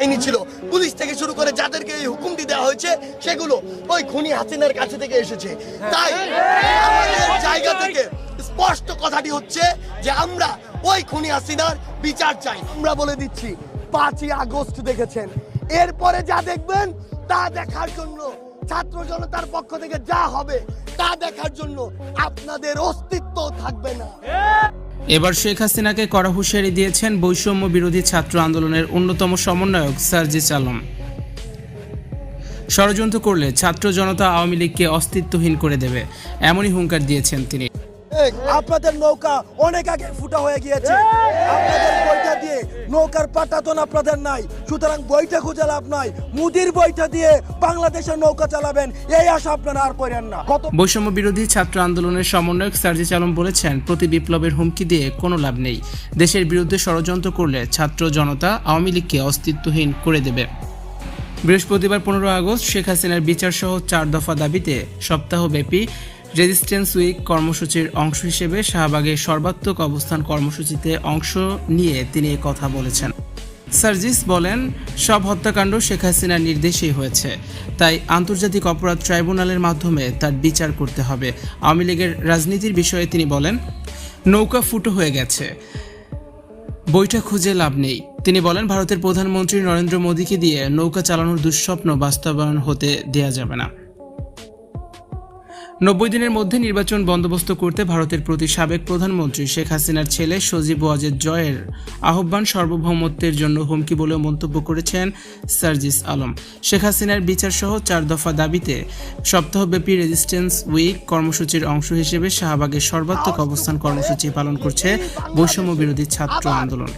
বাহিনী ছিল। পুলিশ থেকে শুরু করে যাদেরকে এই হুকুমটি দেওয়া হয়েছে, সেগুলো ওই খুনি হাসিনার কাছে থেকে এসেছে। তাই আমাদের জায়গা থেকে স্পষ্ট কথাটি হচ্ছে যে আমরা ওই খুনি হাসিনার বিচার চাই। আমরা বলে দিচ্ছি, পাঁচই আগস্ট দেখেছেন। এরপরে যা দেখবেন, তা দেখার জন্য ছাত্র জনতার পক্ষ থেকে যা হবে, তা দেখার জন্য আপনাদের অস্তিত্ব থাকবে না। এবার শেখ হাসিনাকে কড়া হুঁশিয়ারি দিয়েছেন বৈষম্য বিরোধী ছাত্র আন্দোলনের অন্যতম সমন্বয়ক সার্জিস আলম। ষড়যন্ত্র করলে ছাত্র জনতা আওয়ামী লীগকে অস্তিত্বহীন করে দেবে, এমনই হুঙ্কার দিয়েছেন তিনি। আপনাদের নৌকা অনেক আগে ফুটা হয়ে গিয়েছে। আপনাদের বইটা দিয়ে নৌকার পাটাতন আপনাদের নাই, সুতরাং বইটা খুঁজে লাভ নাই। মুদির বইটা দিয়ে বাংলাদেশের নৌকা চালাবেন, এই আশা আপনারা আর করেন না। বৈষম্য বিরোধী ছাত্র আন্দোলনের সমন্বয়ক সার্জিস আলম বলেছেন, প্রতি বিপ্লবের হুমকি দিয়ে কোনো লাভ নেই। দেশের বিরুদ্ধে ষড়যন্ত্র করলে ছাত্র জনতা আওয়ামী লীগকে অস্তিত্বহীন করে দেবে। বৃহস্পতিবার পনেরো আগস্ট শেখ হাসিনার বিচার সহ চার দফা দাবিতে সপ্তাহব্যাপী রেজিস্ট্যান্স উইক কর্মসূচির অংশ হিসেবে শাহবাগে সর্বাত্মক অবস্থান কর্মসূচিতে অংশ নিয়ে তিনি কথা বলেছেন। সার্জিস বলেন, সব হত্যাকাণ্ড শেখ হাসিনার নির্দেশেই হয়েছে। তাই আন্তর্জাতিক অপরাধ ট্রাইব্যুনালের মাধ্যমে তার বিচার করতে হবে। আওয়ামী লীগের রাজনীতির বিষয়ে তিনি বলেন, নৌকা ফুটো হয়ে গেছে। বইটা খুঁজে লাভ নেই। তিনি বলেন, ভারতের প্রধানমন্ত্রী নরেন্দ্র মোদীকে দিয়ে নৌকা চালানোর দুঃস্বপ্ন বাস্তবায়ন হতে দেয়া যাবে না। নব্বই দিনের মধ্যে নির্বাচন বন্দোবস্ত করতে ভারতের প্রতি সাবেক প্রধানমন্ত্রী শেখ হাসিনার ছেলে সজীব ওয়াজেদ জয়ের আহ্বান সার্বভৌমত্বের জন্য হুমকি বলেও মন্তব্য করেছেন সার্জিস আলম। শেখ হাসিনার বিচার সহ চার দফা দাবিতে সপ্তাহব্যাপী রেজিস্ট্যান্স উইক কর্মসূচির অংশ হিসেবে শাহবাগের সর্বাত্মক অবস্থান কর্মসূচি পালন করছে বৈষম্য বিরোধী ছাত্র আন্দোলন